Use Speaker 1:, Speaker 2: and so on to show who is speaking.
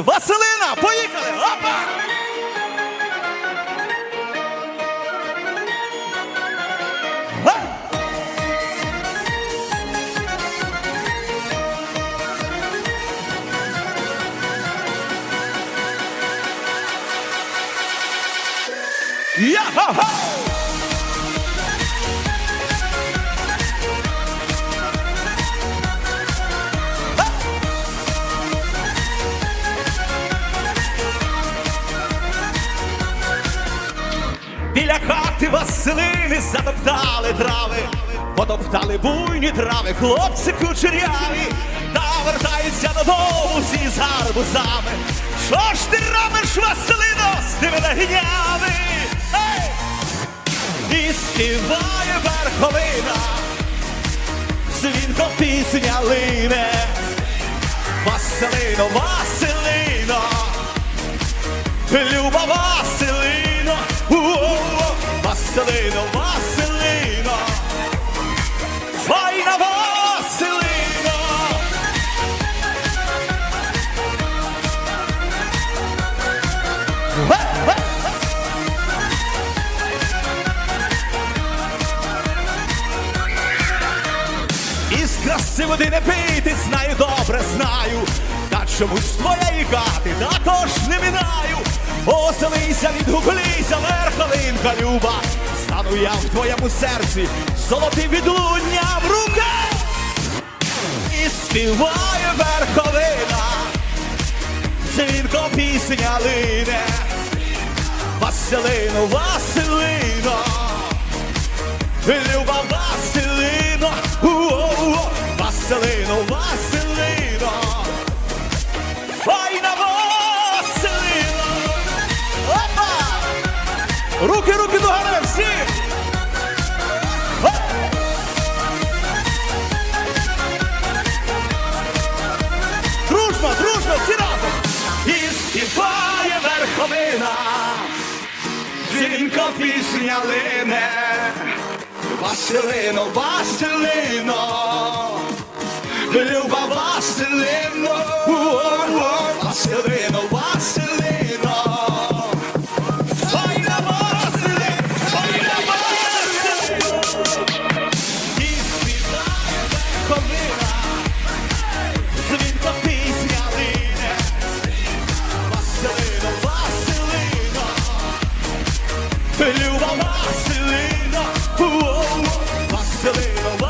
Speaker 1: Василина, поїхали! Опа! Я-ха-ха! Біля хати Василини затоптали трави, потоптали буйні трави, хлопці кучеряві, та вертаються додому всі з гарбузами. Що ж ти робиш, Василино, з тими нагнями? І співає верховина, дзвінко пісня лине. Василино, Василино, Люба Василино, Із красивої не пити, знаю, добре знаю. Та чомусь твоєї хати також не минаю. Оселися, відгуклися, верховинка люба. Стану я в твоєму серці, золотим в руках. І співає верховина, дзвінко пісня лине. Василино, Василино. Люба Руки, руки до гори, всі! Дружно, дружно, всі разом! І співає верховина, дзвінко пісня лине. Василино, Василино, Люба Василино, Василино, Василино, Vacilina, uou, vacilina, vacilina.